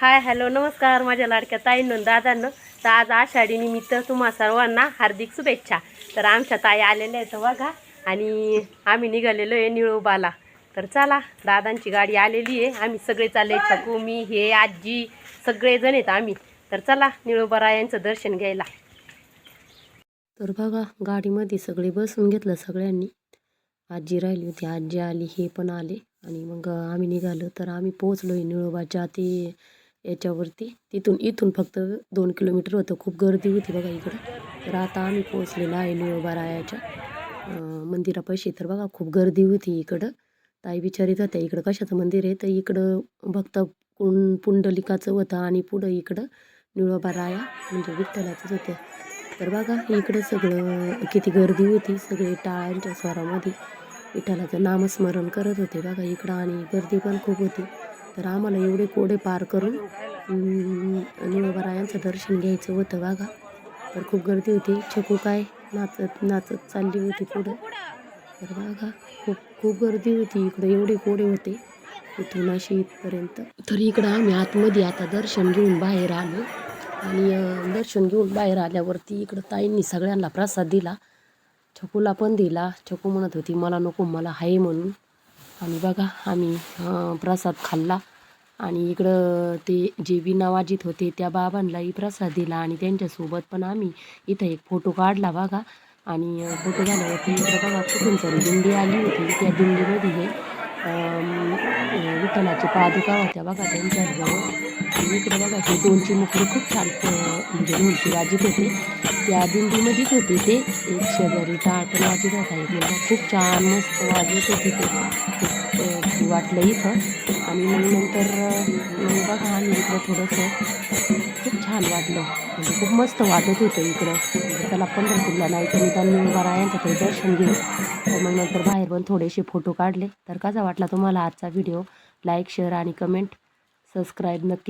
Hi hello नमस्कार माझ्या लाडक्या ताईंनो दादांनो. तर आज आषाढी निमित्त तुम्हा सर्वांना हार्दिक शुभेच्छा. तर आमच्या ताई आलेल्या आहेत बघा आणि आम्ही निघालेलो आहे निळोबाला. तर चला दादांची गाडी आलेली आहे. आम्ही सगळे चालले छकू मी हे आजी सगळेजण आहेत आम्ही. तर चला निळोबा यांचं दर्शन घ्यायला. तर बघा गाडीमध्ये सगळे बसून घेतलं सगळ्यांनी. आजी राहिली होती आजी आली हे पण आले. आणि मग आम्ही निघालो. तर आम्ही पोचलो आहे निळोबाच्या ते याच्यावरती. तिथून इथून फक्त दोन किलोमीटर होतं. खूप गर्दी होती बघा इकडं. तर आता आम्ही पोहोचलेलो आहे निळोबारायाच्या मंदिरापाशी. तर बघा खूप गर्दी होती इकडं. ताई विचारित होत्या इकडं कशाचं मंदिर आहे? तर इकडं भक्त कुं पुंडलिकाचं होतं आणि पुढं इकडं निळोबाराया म्हणजे विठ्ठलाचंच होतं. तर बघा इकडं सगळं किती गर्दी होती. सगळे टाळांच्या स्वरामध्ये विठ्ठलाचं नामस्मरण करत होते बघा इकडं आणि गर्दी पण खूप होती. तर आम्हाला एवढे कोडे पार करून निळोबारायांचं दर्शन घ्यायचं होतं बघा. तर खूप गर्दी होती. छकू काय नाचत नाचत चालली होती पुढं. तर बघा खूप खूप गर्दी होती. इकडं एवढे कोडे होते. इथून अशी इथपर्यंत. तर इकडं आम्ही आतमध्ये आता दर्शन घेऊन बाहेर आलो. आणि दर्शन घेऊन बाहेर आल्यावरती इकडं ताईंनी सगळ्यांना प्रसाद दिला. छकूला पण दिला. छकू म्हणत होती मला नको मला आहे म्हणून. आणि बघा आम्ही प्रसाद खाल्ला. आणि इकडं ते जे विनावाजित होते त्या बाबांनाही प्रसाद दिला आणि त्यांच्यासोबत पण आम्ही इथं एक फोटो काढला बघा. आणि फोटो झाल्यावरती इकडं बघा कुठून तरी दिंडी आली होती. त्या दिंडीमध्ये हे अं, विठ्ठलाची पादुका होत्या बघा त्यांच्याजवळ. इकडं इकडे बघा ते दोनची मुकडी खूप छान म्हणजे ढोलकी वाजित होते त्या दिंडीमध्येच होते ते. एक शेजारी टाळ पण वाजत होता एक मुलगा खूप छान मस्त वाजत होते ते. वाटलं इथं. आणि मग नंतर बघा आम्ही इकडं थोडंसं खूप छान वाटलं. म्हणजे खूप मस्त वाटत होतं इकडं. त्याला त्याला पंढरपूरला नाही तर त्यांनी उभा राहायचं तरी दर्शन घेऊ. तर मग नंतर बाहेर पण थोडेसे फोटो काढले. तर कसा वाटला तुम्हाला आजचा व्हिडिओ? लाईक शेअर आणि कमेंट सबस्क्राईब नक्की